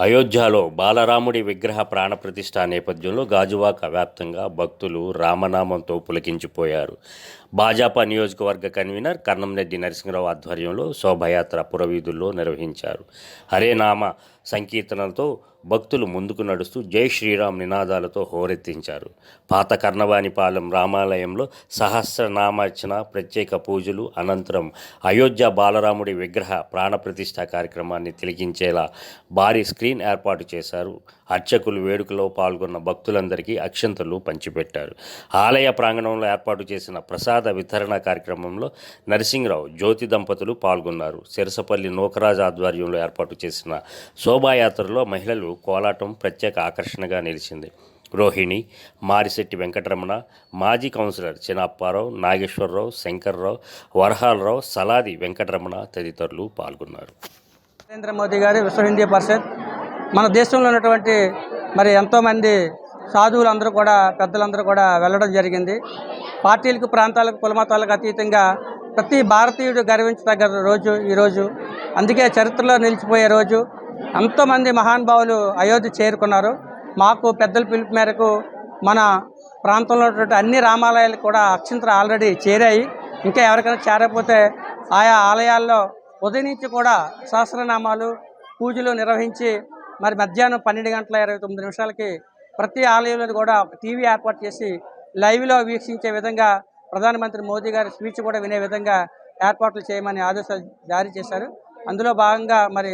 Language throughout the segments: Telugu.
అయోధ్యలో బాలరాముడి విగ్రహ ప్రాణప్రతిష్ఠ నేపథ్యంలో గాజువాక వ్యాప్తంగా భక్తులు రామనామంతో పులకించిపోయారు. భాజపా నియోజకవర్గ కన్వీనర్ కన్నంరెడ్డి నరసింహరావు ఆధ్వర్యంలో శోభయాత్ర పురవీధుల్లో నిర్వహించారు. హరే నామ సంకీర్తనలతో భక్తులు ముందుకు నడుస్తూ జై శ్రీరామ్ నినాదాలతో హోరెత్తించారు. పాత కర్ణవాణిపాలెం రామాలయంలో సహస్రనామార్చన ప్రత్యేక పూజలు అనంతరం అయోధ్య బాలరాముడి విగ్రహ ప్రాణప్రతిష్ఠ కార్యక్రమాన్ని తిలకించేలా భారీ స్క్రీన్ ఏర్పాటు చేశారు. అర్చకులు వేడుకలో పాల్గొన్న భక్తులందరికీ అక్షంతలు పంచిపెట్టారు. ఆలయ ప్రాంగణంలో ఏర్పాటు చేసిన ప్రసాద వితరణ కార్యక్రమంలో నరసింహరావు జ్యోతి దంపతులు పాల్గొన్నారు. సిరసపల్లి నూకరాజ్ ఆధ్వర్యంలో ఏర్పాటు చేసిన శోభాయాత్రలో మహిళలు కోలాటం ప్రత్యేక ఆకర్షణగా నిలిచింది. రోహిణి మారిశెట్టి వెంకటరమణ మాజీ కౌన్సిలర్ చినప్పారావు నాగేశ్వరరావు శంకర్రావు వరహాలరావు సలాది వెంకటరమణ తదితరులు పాల్గొన్నారు. నరేంద్ర మోదీ గారి విశ్వ హిందీ పరిషత్. మన దేశంలో ఉన్నటువంటి మరి ఎంతోమంది సాధువులు అందరూ కూడా పెద్దలందరూ కూడా వెళ్ళడం జరిగింది. పార్టీలకు ప్రాంతాలకు కులమతాలకు అతీతంగా ప్రతి భారతీయుడు గర్వించదగ్గ రోజు ఈరోజు అందుకే చరిత్రలో నిలిచిపోయే రోజు. ఎంతోమంది మహానుభావులు అయోధ్య చేరుకున్నారు. మాకు పెద్దల పిలుపు మేరకు మన ప్రాంతంలో ఉన్నటువంటి అన్ని రామాలయాలు కూడా అక్షంతలు ఆల్రెడీ చేరాయి. ఇంకా ఎవరికైనా చేరకపోతే ఆయా ఆలయాల్లో ఉదయం నుంచి కూడా సహస్రనామాలు పూజలు నిర్వహించి మరి మధ్యాహ్నం పన్నెండు గంటల ఇరవై తొమ్మిది నిమిషాలకి ప్రతి ఆలయంలో కూడా ఒక టీవీ ఏర్పాటు చేసి లైవ్లో వీక్షించే విధంగా ప్రధానమంత్రి మోదీ గారి స్పీచ్ కూడా వినే విధంగా ఏర్పాట్లు చేయమని ఆదేశాలు జారీ చేశారు. అందులో భాగంగా మరి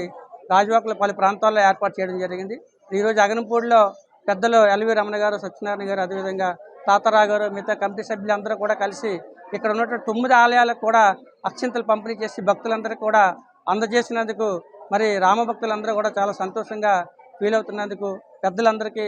రాజవాకలో పలు ప్రాంతాల్లో ఏర్పాటు చేయడం జరిగింది. ఈరోజు అగనంపూడిలో పెద్దలు ఎల్వి రమణ గారు సత్యనారాయణ గారు అదేవిధంగా తాతారావు గారు మిగతా కమిటీ సభ్యులందరూ కూడా కలిసి ఇక్కడ ఉన్నటువంటి తొమ్మిది ఆలయాలకు కూడా అక్షింతలు పంపిణీ చేసి భక్తులందరికీ కూడా అందజేసినందుకు మరి రామభక్తులందరూ కూడా చాలా సంతోషంగా ఫీల్ అవుతున్నందుకు పెద్దలందరికీ